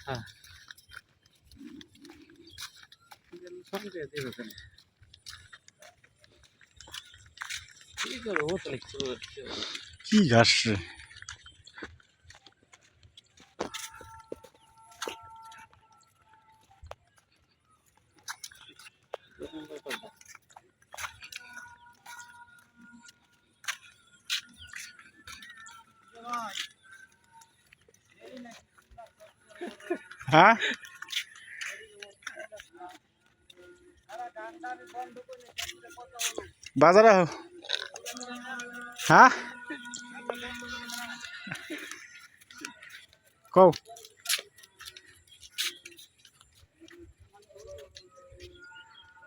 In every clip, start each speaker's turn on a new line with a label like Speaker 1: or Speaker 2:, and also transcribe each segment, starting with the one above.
Speaker 1: হ্যাঁ।
Speaker 2: কি তাহলে কি করছে
Speaker 3: কি ঘাস রে হ্যাঁ? বাজার হ্যাঁ? কও।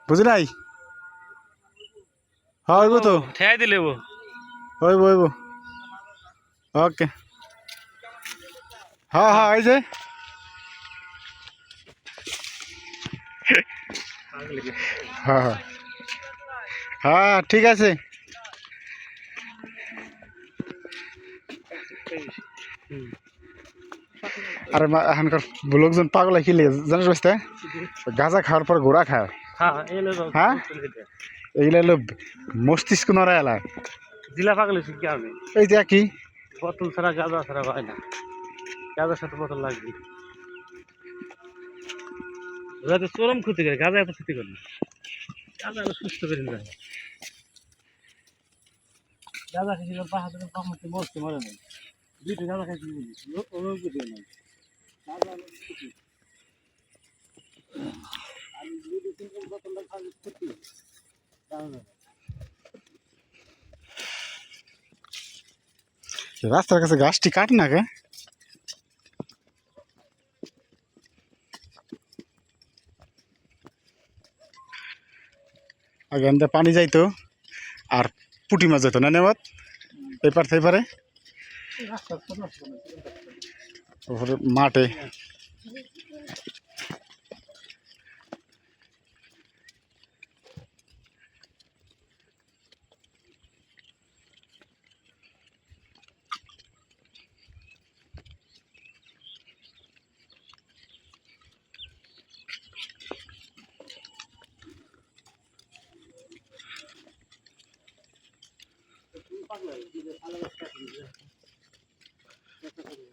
Speaker 3: বুঝি নাই? হইব তো।
Speaker 1: ঠেয়াই দিলে
Speaker 3: হইব। হইব ওকে। হ্যাঁ হ্যাঁ এই যে। হ্যাঁ হ্যাঁ। হ্যাঁ ঠিক আছে। আরে মা এখানকার লোকজন পাগলা খেলে জানিস বুঝতে গাঁজা খাওয়ার পর ঘোড়া খায়।
Speaker 1: হ্যাঁ এলে
Speaker 3: হ্যাঁ? এইগুলো হলো মস্তিষ্ক নড়া এলায়
Speaker 1: জিলা পাগলে শিখে আমি
Speaker 3: এই যে কি?
Speaker 1: বোতল ছাড়া গাঁজা ছাড়া হয় না। গাঁজার সাথে বোতল লাগবে। ওরা তো চরম ক্ষতি করে, গাঁজা এত ক্ষতি করে না। আরও সুস্থ করে দেয় গাঁজা খেয়েছিল পাহাড় থেকে পাহাড় মরতে মরে নাই। দুইটা গাঁজা খাইছিল ওরকম নাই। ক্ষতি। বোতলটা ক্ষতি। গাঁজা।
Speaker 3: রাস্তার কাছে গাছটি কাট না কে? আগে আমাদের পানি যাইতো আর পুটি মাছ যেত না নেওয়াত? এপার থেকে পারে
Speaker 1: রাস্তা তো নষ্ট না।
Speaker 3: তারপরে মাঠে।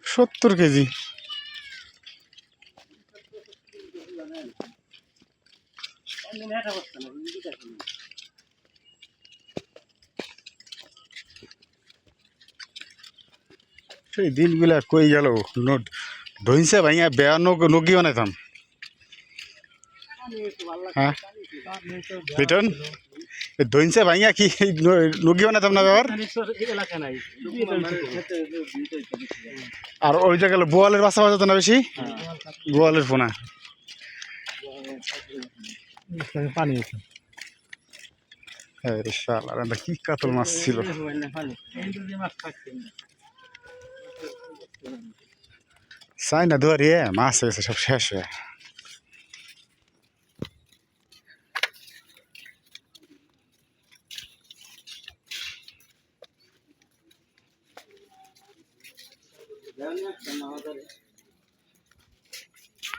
Speaker 3: সত্তর কেজি। সেই দিনগুলা কই গেল ধইছে ভাইয়া বেয়া নগি বানাইতাম। হ্যাঁ
Speaker 1: পানি
Speaker 3: ধইছে ভাইয়া কি বানাইতাম না ব্যাপার
Speaker 1: তো এই এলাকা
Speaker 3: আর ওই জায়গায় বোয়ালের বাসা বাজাতো না বেশি? গোয়ালের ফোনা
Speaker 1: পানি
Speaker 3: কি কাতল মাছ ছিল। চাই না দুয়ারিয়ে মাছ হয়েছে সব শেষ হয়ে।
Speaker 1: না